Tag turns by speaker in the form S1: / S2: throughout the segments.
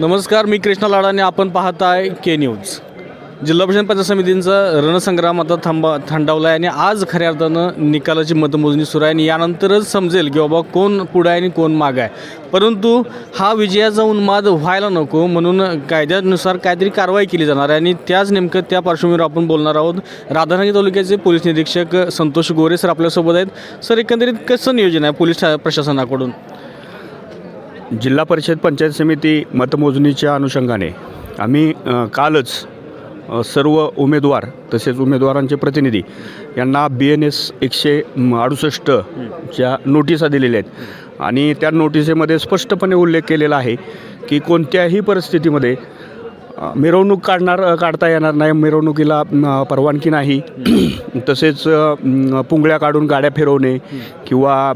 S1: नमस्कार मी कृष्णा लाडाने आपण पाहत आहे के न्यूज जिल्हा परिषद पंचायत समितींचा रणसंग्राम आता थांबा थंडावला आहे आणि आज खऱ्या अर्थानं निकालाची मतमोजणी सुरू आहे आणि यानंतरच समजेल की बाबा कोण पुढं आहे आणि कोण मागं आहे. परंतु हा विजयाचा उन्माद व्हायला नको म्हणून कायद्यानुसार काहीतरी कारवाई केली जाणार आहे आणि त्याच नेमकं त्या पार्श्वभूमीवर आपण बोलणार आहोत. राधानगरी तालुक्याचे पोलीस निरीक्षक संतोष गोरे सर आपल्यासोबत आहेत. सर एकंदरीत कसं नियोजन आहे पोलीस प्रशासनाकडून?
S2: जिल्हा परिषद पंचायत समिती मतमोजणीच्या अनुषंगाने आम्ही कालच सर्व उमेदवार तसेच उमेदवारांचे प्रतिनिधी यांना बी एन एस एकशे अडुसष्टच्या नोटिसा दिलेल्या आहेत. आणि त्या नोटिसेमध्ये स्पष्टपणे उल्लेख केलेला आहे की कोणत्याही परिस्थितीमध्ये मिरवणूक काढणार काढता येणार नाही मिरवणुकीला परवानगी नाही. तसेच पुंगळ्या काढून गाड्या फिरवणे किंवा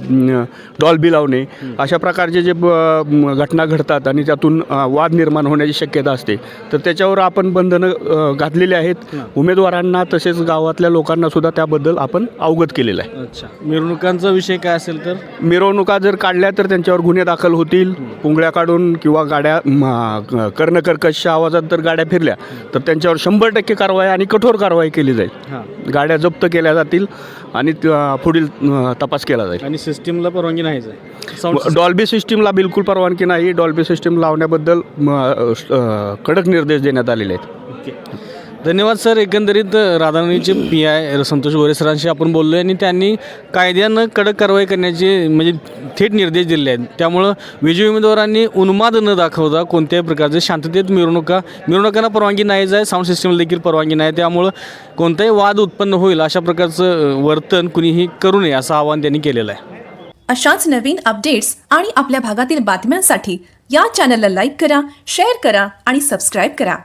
S2: डॉल्बी लावणे अशा प्रकारचे जे घटना घडतात आणि त्यातून वाद निर्माण होण्याची शक्यता असते. तर त्याच्यावर आपण बंधनं घातलेली आहेत. उमेदवारांना तसेच गावातल्या लोकांना सुद्धा त्याबद्दल आपण अवगत केलेलं आहे.
S1: अच्छा. मिरवणुकांचा विषय काय असेल तर?
S2: मिरवणुका जर काढल्या तर त्यांच्यावर गुन्हे दाखल होतील. पुंगळ्या काढून किंवा गाड्या कर्णकर्कशच्या आवाजात जर गाड्या फिरल्या तर त्यांच्यावर शंभर टक्के कारवाई आणि कठोर कारवाई केली जाईल. गाड्या जप्त केल्या जातील आणि पुढील तपास केला जाईल.
S1: आणि सिस्टीमला परवानगी साऊंड
S2: डॉल्बी सिस्टीमला बिलकुल परवानगी नाही. डॉल्बी सिस्टीम लावण्याबद्दल कडक निर्देश देण्यात आलेले आहेत.
S1: धन्यवाद सर. एकंदरीत राधानगरीचे पी आय संतोष गोरे सरांशी आपण बोललो आहे आणि त्यांनी कायद्यानं कडक कारवाई करण्याचे म्हणजे थेट निर्देश दिले आहेत. त्यामुळं विजयी उमेदवारांनी उन्माद न दाखवता कोणत्याही प्रकारचे शांततेत मिरवणुका मिरवणुकांना परवानगी नाहीच आहे साऊंड सिस्टमला देखील परवानगी नाही. त्यामुळं कोणताही वाद उत्पन्न होईल अशा प्रकारचं वर्तन कुणीही करू नये असं आवाहन त्यांनी केलेलं आहे.
S3: अशाच नवीन अपडेट्स आणि आपल्या भागातील बातम्यांसाठी या चॅनलला लाईक करा शेअर करा आणि सबस्क्राईब करा.